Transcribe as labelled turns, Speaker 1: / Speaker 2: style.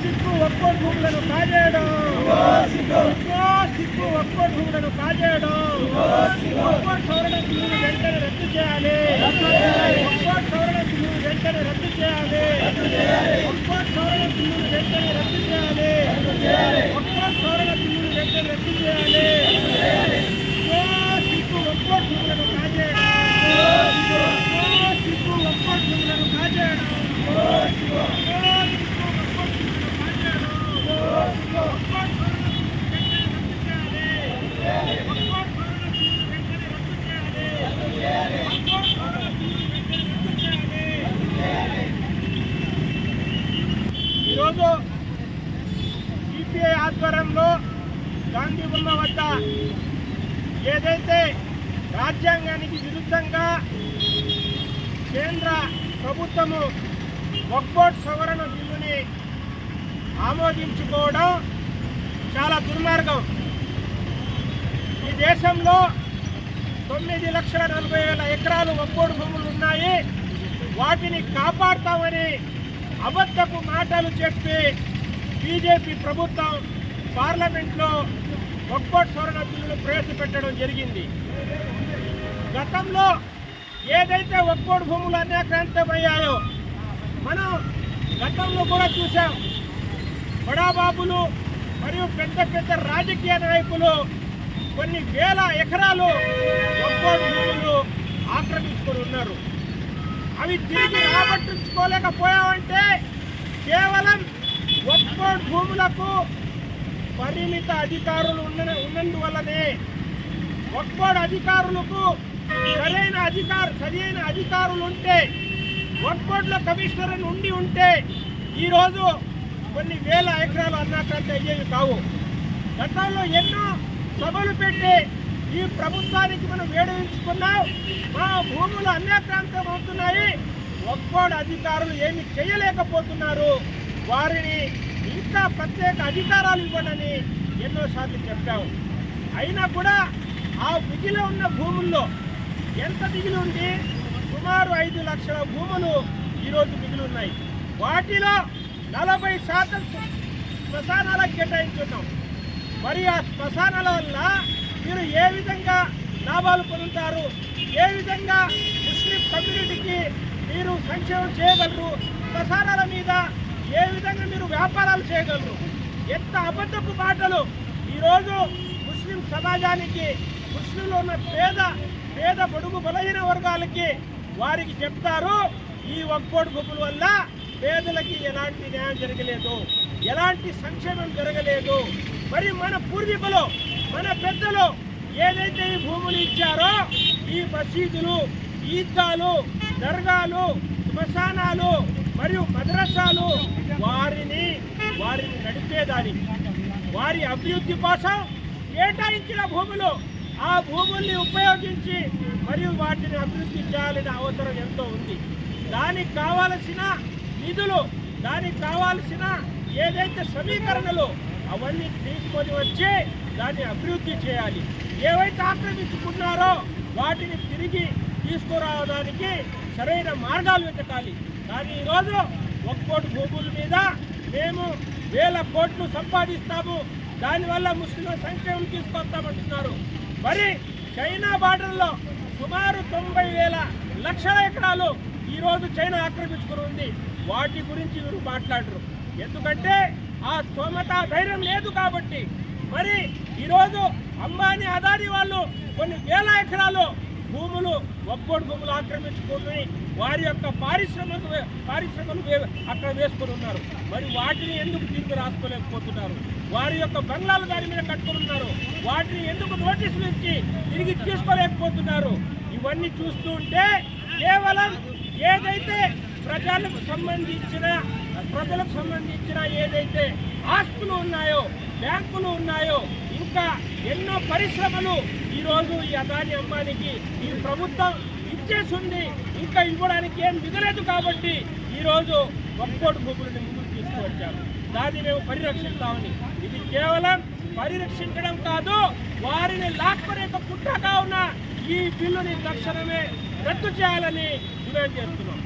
Speaker 1: సిక్కు ఒక్కో భూములను కాజేయడం. సిక్కు ఒక్కో భూములను కాజేయడం. ఒక్కో సవరణ బిల్లును వెంటనే రద్దు చేయాలి. ఒక్కో సవరణ బిల్లును వెంటనే రద్దు చేయాలి. ఒక్కో సవరణ బిల్లును వెంటనే రద్దు చేయాలి. ఒక్కో సవరణ బిల్లును వెంటనే రద్దు చేయాలి సిక్కు ఒక్కో భూములను కాజేయడం సిక్కు ఒక్కో భూములను కాజేయడం ఈరోజు సిపిఐ ఆధ్వర్యంలో గాంధీ బొమ్మ వద్ద ఏదైతే రాజ్యాంగానికి విరుద్ధంగా కేంద్ర ప్రభుత్వము వక్బోర్డ్ సవరణ బిల్లుని ఆమోదించుకోవడం చాలా దుర్మార్గం. ఈ దేశంలో తొమ్మిది లక్షల నలభై వేల ఎకరాలు ఒక్కోడు భూములు ఉన్నాయి. వాటిని కాపాడతామని అబద్ధపు మాటలు చెప్పి బీజేపీ ప్రభుత్వం పార్లమెంట్లో వక్బోర్డ్ సవరణ బిల్లును ప్రవేశపెట్టడం జరిగింది. గతంలో ఏదైతే ఒక్కోటి భూములు అన్యాక్రాంతమయ్యాయో మనం గతంలో కూడా చూసాం బడాబాబులు మరియు పెద్ద పెద్ద రాజకీయ నాయకులు కొన్ని వేల ఎకరాలు ఒక్కోటి భూములు ఆక్రమించుకొని ఉన్నారు. అవి తిరిగి రాబట్టించుకోలేకపోయామంటే కేవలం ఒక్కోడు భూములకు పరిమిత అధికారులు ఉన్న ఉన్నందువల్లనే ఒక్కోడు అధికారులకు సరైన అధికారు సరైన అధికారులు ఉంటే ఒక్కోట్ల కమిషనర్ ఉండి ఉంటే ఈరోజు కొన్ని వేల ఎకరాలు అన్నాకంటే అయ్యేవి కావు. గతంలో ఎన్నో సభలు పెట్టి ఈ ప్రభుత్వానికి మనం వేడవించుకున్నాం మా భూములు అన్యాక్రాంతం అవుతున్నాయి. ఒక్కోడు అధికారులు ఏమి చేయలేకపోతున్నారు. వారిని ఇంకా ప్రత్యేక అధికారాలు ఇవ్వడని ఎన్నోసార్లు చెప్పాము. అయినా కూడా ఆ మిగిలి ఉన్న భూముల్లో ఎంత మిగిలి ఉంది? సుమారు ఐదు లక్షల భూములు ఈరోజు మిగిలి ఉన్నాయి. వాటిలో నలభై శాతం శ్మశానాలకు కేటాయించున్నాం మరి ఆ శ్మశానాల వల్ల మీరు ఏ విధంగా లాభాలు పొందుతారు? ఏ విధంగా ముస్లిం కమ్యూనిటీకి మీరు సంక్షేమం చేయగలరు? శ్మశానాల మీద ఏ విధంగా మీరు వ్యాపారాలు చేయగలరు? ఎంత అబద్ధపు మాటలు? ఈరోజు ముస్లిం సమాజానికి ముస్లింలో ఉన్న పేద పేద పొడుగు బలహీన వర్గాలకి వారికి చెప్తారు ఈ ఒక్కోటి భూముల వల్ల పేదలకి ఎలాంటి న్యాయం జరగలేదు ఎలాంటి సంక్షేమం జరగలేదు. మరి మన పూర్వీకులు మన పెద్దలు ఏదైతే ఈ భూములు ఇచ్చారో ఈ మసీదులు ఈద్గాలు దర్గాలు శ్మశానాలు మరియు మద్రసాలు వారిని వారిని నడిపేదానికి వారి అభివృద్ధి కోసం కేటాయించిన భూములు ఆ భూముల్ని ఉపయోగించి మరియు వాటిని అభివృద్ధి చేయాలనే అవసరం ఎంతో ఉంది. దానికి కావలసిన నిధులు దానికి కావాల్సిన ఏదైతే సమీకరణలు అవన్నీ తీసుకొని వచ్చి దాన్ని అభివృద్ధి చేయాలి. ఏవైతే ఆక్రమించుకున్నారో వాటిని తిరిగి తీసుకురావడానికి సరైన మార్గాలు వెతకాలి. కానీ ఈరోజు ఒక్కోటి భూముల మీద మేము వేల కోట్లు సంపాదిస్తాము. దానివల్ల ముస్లింల సంక్షేమం తీసుకొస్తామంటున్నారు? మరి చైనా బార్డర్లో సుమారు తొంభై వేల లక్షల ఎకరాలు ఈరోజు చైనా ఆక్రమించుకుని ఉంది. వాటి గురించి వీరు మాట్లాడరు. ఎందుకంటే ఆ స్తోమత ధైర్యం లేదు కాబట్టి. మరి ఈరోజు అంబానీ అదాని వాళ్ళు కొన్ని వేల ఎకరాలు భూములు ఒక్కోటి భూములు ఆక్రమించుకుని వారి యొక్క పారిశ్రమిక పారిశ్రమలు వే- అక్కడ వేసుకొని ఉన్నారు. మరి వాటిని ఎందుకు తిరిగి రాసుకోలేకపోతున్నారు? వారి యొక్క బంగ్లాలు దాని మీద కట్టుకుని ఉన్నారు. వాటిని ఎందుకు నోటీసులు ఇచ్చి తిరిగి తీసుకోలేకపోతున్నారు? ఇవన్నీ చూస్తూ ఉంటే కేవలం ఏదైతే ప్రజలకు సంబంధించిన ప్రజలకు సంబంధించిన ఏదైతే ఆస్తులు ఉన్నాయో బ్యాంకులు ఉన్నాయో ఇంకా ఎన్నో పరిశ్రమలు ఈరోజు ఈ అదాని అమ్మానికి ఈ ప్రభుత్వం ఇచ్చేసింది ఇంకా ఇవ్వడానికి ఏం మిగలేదు కాబట్టి ఈరోజు ఒక్కోటి భూములని ముందుకు తీసుకువచ్చారు. దాన్ని మేము పరిరక్షిస్తామని. ఇది కేవలం పరిరక్షించడం కాదు వారిని లాక్కునే కుట్ర కావున ఈ బిల్లుని తక్షణమే రద్దు చేయాలని డిమాండ్ చేస్తున్నాం.